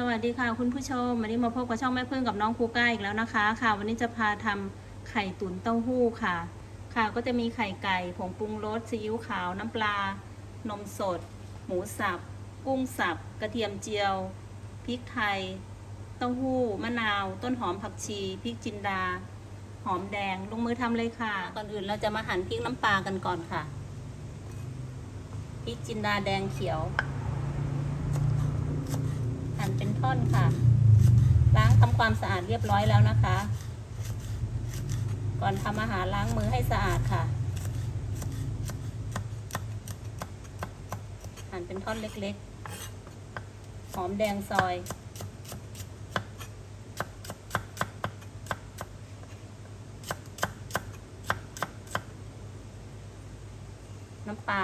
สวัสดีค่ะคุณผู้ชมวันนี้มาพบกับช่องแม่พึ่งกับน้องครูก้าอีกแล้วนะคะ ค่ะ วันนี้จะพาทำไข่ตุ๋นเต้าหู้ค่ะ ค่ะก็จะมีไข่ไก่ผงปรุงรสซีอิ๊วขาวน้ำปลา นมสด หมูสับ กุ้งสับ กระเทียมเจียวพริกไทยเต้าหู้มะนาว ต้นหอมผักชีพริกจินดา หอมแดงลงมือทำเลยค่ะ ก่อนอื่นเราจะมาหั่นพริกน้ำปลากันก่อนค่ะพริกจินดาแดงเขียว หั่นเป็นท่อนค่ะ ล้างทำความสะอาดเรียบร้อยแล้วนะคะ ก่อนทำอาหารล้างมือให้สะอาดค่ะ หั่นเป็นท่อนเล็กๆ หอมแดงซอย น้ำปลา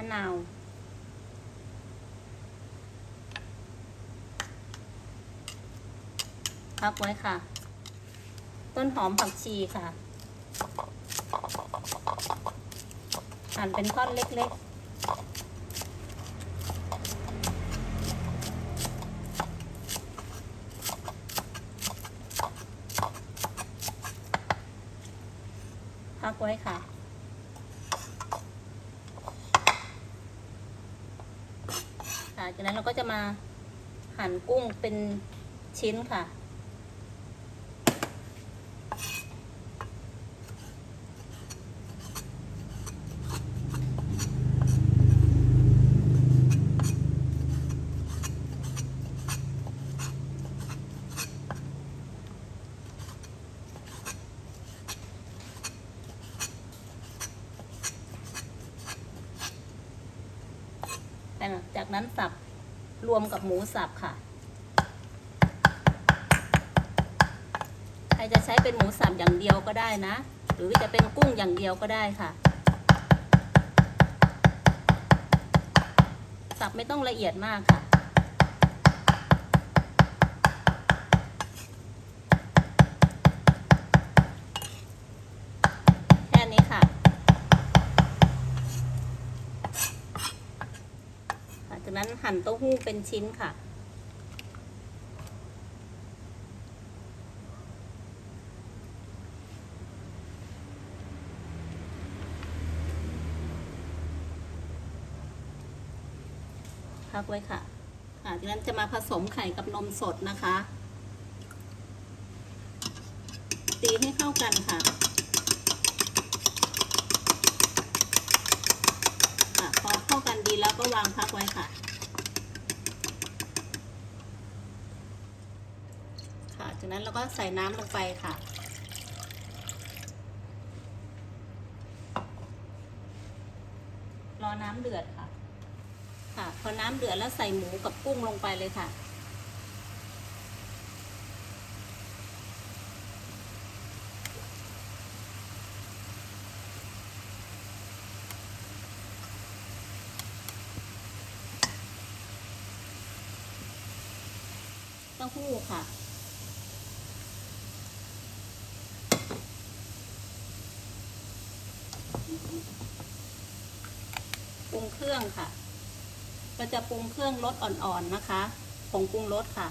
ะนาวพักไว้ค่ะ ต้นหอมผักชีค่ะ หั่นเป็นท่อนเล็ก ๆพักไว้ค่ะ ค่ะ จากนั้นเราก็จะมาหั่นกุ้งเป็นชิ้นค่ะ แต่จากนั้นสับ รวมกับหมูสับค่ะ ใครจะใช้เป็นหมูสับอย่างเดียวก็ได้นะ หรือจะเป็นกุ้งอย่างเดียวก็ได้ค่ะ สับไม่ต้องละเอียดมากค่ะ แค่นี้ค่ะ ค่ะจากนั้น หั่นเต้าหู้เป็นชิ้นค่ะ พักไว้ค่ะ ค่ะจากนั้นจะมาผสมไข่กับนมสดนะคะ ตีให้เข้ากันค่ะ ค่ะ พอเข้ากันดีแล้วก็วางพักไว้ค่ะ ค่ะ จาก นั้นเราก็ใส่น้ำลงไปค่ะ รอน้ำเดือดค่ะ ค่ะ พอน้ำเดือดแล้วใส่หมูกับกุ้งลงไปเลยค่ะเต้าหู้ค่ะ ปรุงเครื่องค่ะ ก็จะปรุงเครื่องรสอ่อนๆนะคะผงปรุงรสค่ะ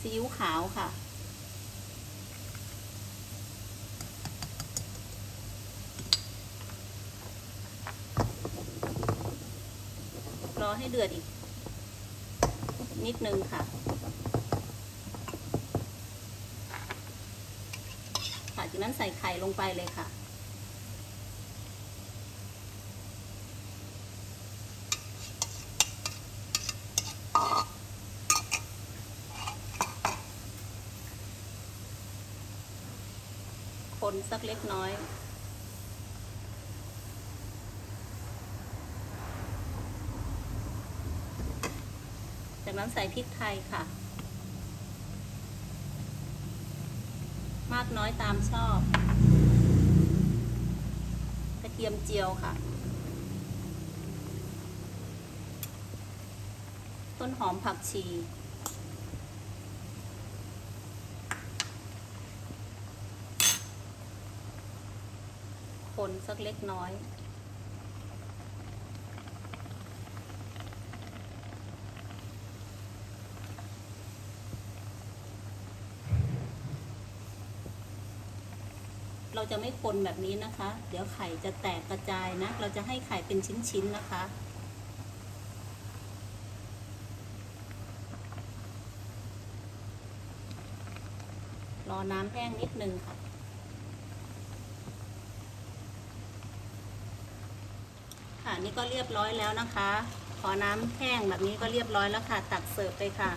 ซีอิ๊วขาวค่ะ รอให้เดือดอีก นิดนึงค่ะ ค่ะจาก นั้นใส่ไข่ลงไปเลยค่ะ คนสักเล็กน้อยจากนั้นใส่พริกไทยค่ะ มากน้อยตามชอบ กระเทียมเจียวค่ะ ต้นหอมผักชีคนสักเล็กน้อย เราจะไม่คนแบบนี้นะคะ เดี๋ยวไข่จะแตกกระจายนะ เราจะให้ไข่เป็นชิ้นๆนะคะ รอน้ำแห้งนิดนึงค่ะค่ะนี่ก็เรียบร้อยแล้วนะคะพอน้ำแห้งแบบนี้ก็เรียบร้อยแล้วค่ะ ตักเสิร์ฟเลยค่ะ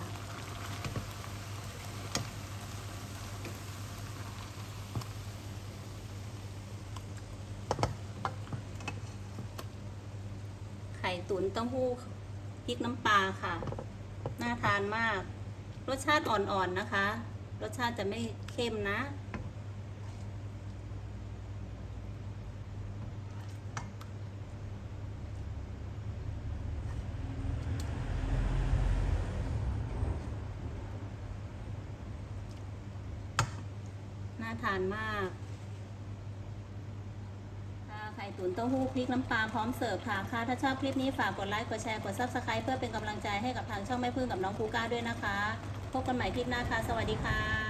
ไข่ ตุ๋นเต้าหู้พริกน้ำปลาค่ะ น่าทานมาก รสชาติอ่อนๆนะคะ รสชาติจะไม่เข้มนะน่าทานมาก ค่ะไข่ตุ๋นเต้าหู้พริกน้ำปลาพร้อมเสิร์ฟค่ะค่ะถ้าชอบคลิปนี้ฝากกดไลค์กดแชร์กดซับสไครต์เพื่อเป็นกำลังใจให้กับทางช่องแม่พึ่งกับน้องคูก้าด้วยนะคะ พบกันใหม่คลิปหน้าค่ะ สวัสดีค่ะ